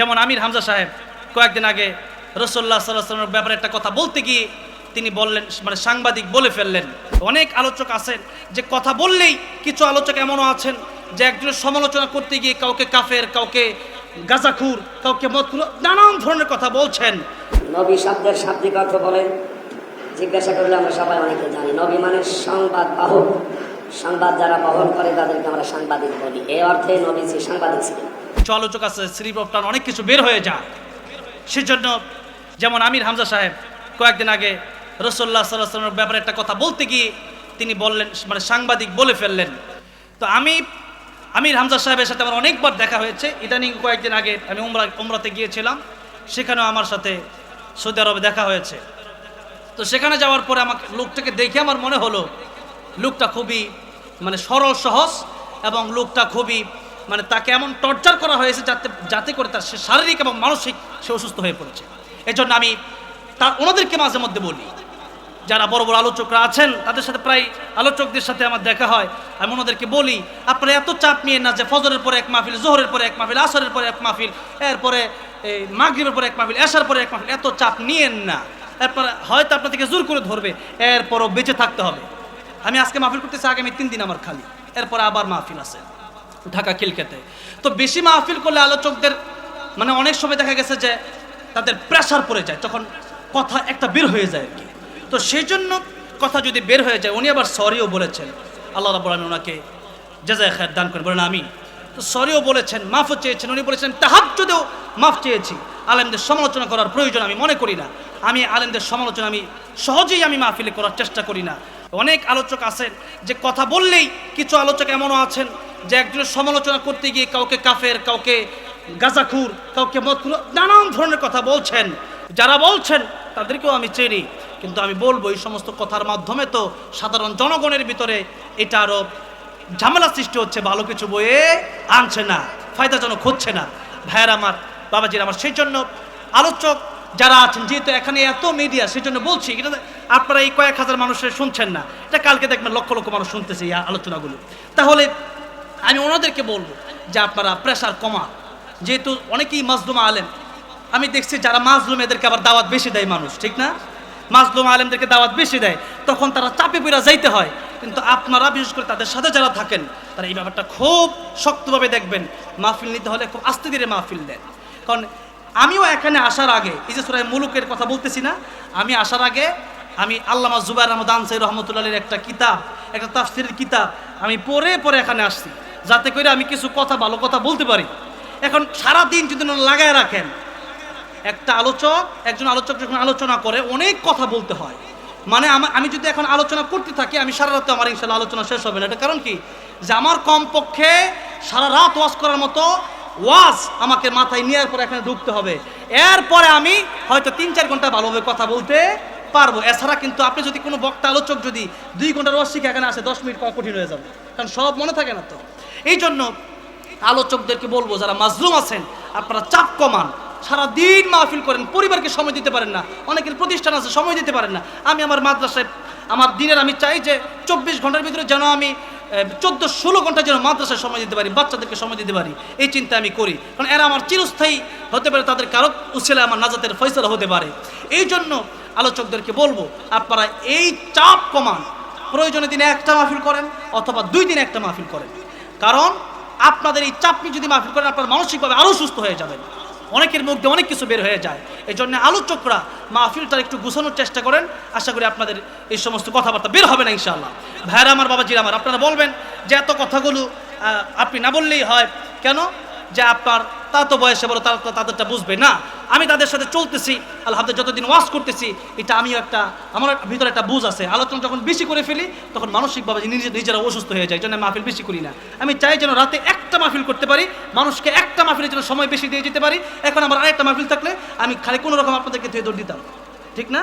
যেমন আমির হামজা সাহেব কয়েকদিন আগে রসোল্লা সাল্লামের ব্যাপারে একটা কথা বলতে গিয়ে তিনি বললেন মানে সাংবাদিক বলে ফেললেন। অনেক আলোচক আছেন যে কথা বললেই কিছু আলোচক এমনও আছেন যে একজনের সমালোচনা করতে গিয়ে কাউকে কাফের, কাউকে গাজাখুর, কাউকে মতখুর নানান ধরনের কথা বলছেন। নবী শব্দের শাব্দিক অর্থ বলেন, জিজ্ঞাসা করলে আমরা সবাই অনেকে জানি, নবী মানে সংবাদ বাহক। সংবাদ যারা বহন করে তাদেরকে আমরা সাংবাদিক বলি। এই অর্থে নবী সাংবাদিক ছিলেন। কিছু আলোচক আছে স্লিপ অফ টান অনেক কিছু বের হয়ে যায় সেজন্য যেমন আমির হামজা সাহেব কয়েকদিন আগে রসোল্লা সাল্লামের ব্যাপারে একটা কথা বলতে গিয়ে তিনি বললেন মানে সাংবাদিক বলে ফেললেন। তো আমি আমির হামজা সাহেবের সাথে আমার অনেকবার দেখা হয়েছে। ইদানিং কয়েকদিন আগে আমি উমরা, উমরাতে গিয়েছিলাম। সেখানেও আমার সাথে সৌদি আরবে দেখা হয়েছে। তো সেখানে যাওয়ার পরে আমাকে, লোকটাকে দেখে আমার মনে হলো, লোকটা খুবই মানে সরল, সহজ এবং লোকটা খুবই মানে তাকে এমন টর্চার করা হয়েছে যাতে যাতে করে তার সে শারীরিক এবং মানসিক সে অসুস্থ হয়ে পড়েছে। এজন্য আমি তার ওনাদেরকে মাঝে মধ্যে বলি, যারা বড় বড় আলোচকরা আছেন, তাদের সাথে প্রায় আলোচকদের সাথে আমার দেখা হয়, আমি ওনাদেরকে বলি, আপনারা এত চাপ নিয়ে না যে ফজরের পরে এক মাহফিল, জোহরের পরে এক মাহফিল, আসরের পরে এক মাহফিল, এরপরে এই মাগরিবের পরে এক মাহফিল এসার পরে এক মাহফিল, এত চাপ নিয়েন না। এরপরে হয়তো আপনাদেরকে জোর করে ধরবে, এরপরও বেঁচে থাকতে হবে। আমি আজকে মাহফিল করতেছি, আগামী তিন দিন আমার খালি, এরপরে আবার মাহফিল আছে। ঢাকা খিলকেতে তো বেশি মাহফিল করলে আলোচকদের মানে অনেক সময় দেখা গেছে যে তাদের প্রেশার পড়ে যায়, তখন কথা একটা বের হয়ে যায় আর কি। তো সেই জন্য কথা যদি বের হয়ে যায়, উনি আবার সরিও বলেছেন। আল্লাহ রাবুল আলমী ওনাকে জাজায় খায়ের দান করেন, বলেন আমি তো সরিও বলেছেন, মাফও চেয়েছেন, উনি বলেছেন তাহাব যদিও মাফ চেয়েছি। আলেমদের সমালোচনা করার প্রয়োজন আমি মনে করি না। আমি আলেমদের সমালোচনা আমি সহজেই আমি মাহফিলে করার চেষ্টা করি না। অনেক আলোচক আছেন যে কথা বললেই কিছু আলোচক এমনও আছেন যে একজনের সমালোচনা করতে গিয়ে কাউকে কাফের, কাউকে গাজাখুর, কাউকে মতখুর নানান ধরনের কথা বলছেন। যারা বলছেন, তাদেরকেও আমি চিনি। কিন্তু আমি বলব, এই সমস্ত কথার মাধ্যমে তো সাধারণ জনগণের ভিতরে এটা আরও ঝামেলা সৃষ্টি হচ্ছে, ভালো কিছু বয়ে আনছে না, ফায়দাজনক হচ্ছে না। ভাইয়ের আমার, বাবাজির আমার, সেই জন্য আলোচক যারা আছেন, যেহেতু এখানে এত মিডিয়া সেই জন্য বলছি, এটা আপনারা এই কয়েক হাজার মানুষের শুনছেন না। এটা কালকে দেখবেন লক্ষ লক্ষ মানুষ শুনতেছে এই আলোচনাগুলো। তাহলে আমি ওনাদেরকে বলব যে আপনারা প্রেশার কমা যেহেতু অনেকেই মাজলুমা আলেম। আমি দেখছি যারা মাজলুম, এদেরকে আবার দাওয়াত বেশি দেয় মানুষ, ঠিক না? মাজলুম আলেমদেরকে দাওয়াত বেশি দেয়, তখন তারা চাপে পড়া যাইতে হয়। কিন্তু আপনারা, বিশেষ করে তাদের সাথে যারা থাকেন, তারা এই ব্যাপারটা খুব শক্তভাবে দেখবেন। মাহফিল নিতে হলে খুব আস্তে ধীরে মাহফিল দেন। কারণ আমিও এখানে আসার আগে, এই যে সুরায় মুলুকের কথা বলতেছি না, আমি আসার আগে আমি আল্লামা জুবাইর আহমদ আনসাই রহমতুল্লাহের একটা কিতাব, একটা তাফসিরের কিতাব আমি পরে পরে এখানে আসছি। যাতে করে আমি কিছু কথা, ভালো কথা বলতে পারি। এখন সারা দিন যদি লাগায় রাখেন, একটা আলোচক, একজন আলোচক যখন আলোচনা করে, অনেক কথা বলতে হয়। মানে আমি যদি এখন আলোচনা করতে থাকি, আমি সারা রাতে আমার ইনশাল্লাহ আলোচনা শেষ হবে না। এটা কারণ কি? যে আমার কমপক্ষে সারা রাত ওয়াজ করার মতো ওয়াজ আমাকে মাথায় নেওয়ার পরে এখানে ঢুকতে হবে। এরপরে আমি হয়তো তিন, চার ঘণ্টা ভালোভাবে কথা বলতে পারব। এছাড়া কিন্তু আপনি যদি কোনো বক্তা, আলোচক যদি দুই ঘণ্টার ওয়াজ শিখে এখানে আসে, দশ মিনিট কঠিন হয়ে যাবে। কারণ সব মনে থাকে না তো। এই জন্য আলোচকদেরকে বলব, যারা মাজলুম আছেন, আপনারা চাপ কমান। সারা দিন মাহফিল করেন, পরিবারকে সময় দিতে পারেন না। অনেকের প্রতিষ্ঠান আছে, সময় দিতে পারেন না। আমি আমার মাদ্রাসায়, আমার দিনের আমি চাই যে চব্বিশ ঘণ্টার ভিতরে যেন আমি চোদ্দ ষোলো ঘণ্টা যেন মাদ্রাসায় সময় দিতে পারি, বাচ্চাদেরকে সময় দিতে পারি। এই চিন্তা আমি করি। কারণ এরা আমার চিরস্থায়ী হতে পারে, তাদের কারও উচ্ছেলে আমার নাজাতের ফয়সলা হতে পারে। এই জন্য আলোচকদেরকে বলব, আপনারা এই চাপ কমান। প্রয়োজনে দিনে একটা মাহফিল করেন, অথবা দুই দিনে একটা মাহফিল করেন। কারণ আপনাদের এই চাপ নিয়ে যদি মাহফিল করেন, আপনার মানসিকভাবে আরও সুস্থ হয়ে যাবেন। অনেকের মুখ দিয়ে অনেক কিছু বের হয়ে যায়। এই জন্য আলোচকরা মাহফিলটা একটু গুছানোর চেষ্টা করেন। আশা করি আপনাদের এই সমস্ত কথাবার্তা বের হবে না, ইনশাআল্লাহ। ভাইরা আমার বাবাজির আমার, আপনারা বলবেন যে এত কথাগুলো আপনি না বললেই হয়। কেন? যে আপনার, তা তো বয়সে বলো তারা তাদেরটা বুঝবে। না আমি তাদের সাথে চলতেছি আল্লাহ যতদিন ওয়াজ করতেছি, এটা আমিও একটা, আমার ভিতরে একটা বুঝ আছে। আলোচনা যখন বেশি করে ফেলি, তখন মানসিকভাবে নিজে নিজেরা অসুস্থ হয়ে যায় জন্য মাহফিল বেশি করি না। আমি চাই যেন রাতে একটা মাহফিল করতে পারি, মানুষকে একটা মাহফিলের জন্য সময় বেশি দিয়ে যেতে পারি। এখন আমার আরেকটা মাহফিল থাকলে আমি খালি কোনো রকম আপনাদেরকে দৌড় দিতাম। ঠিক না?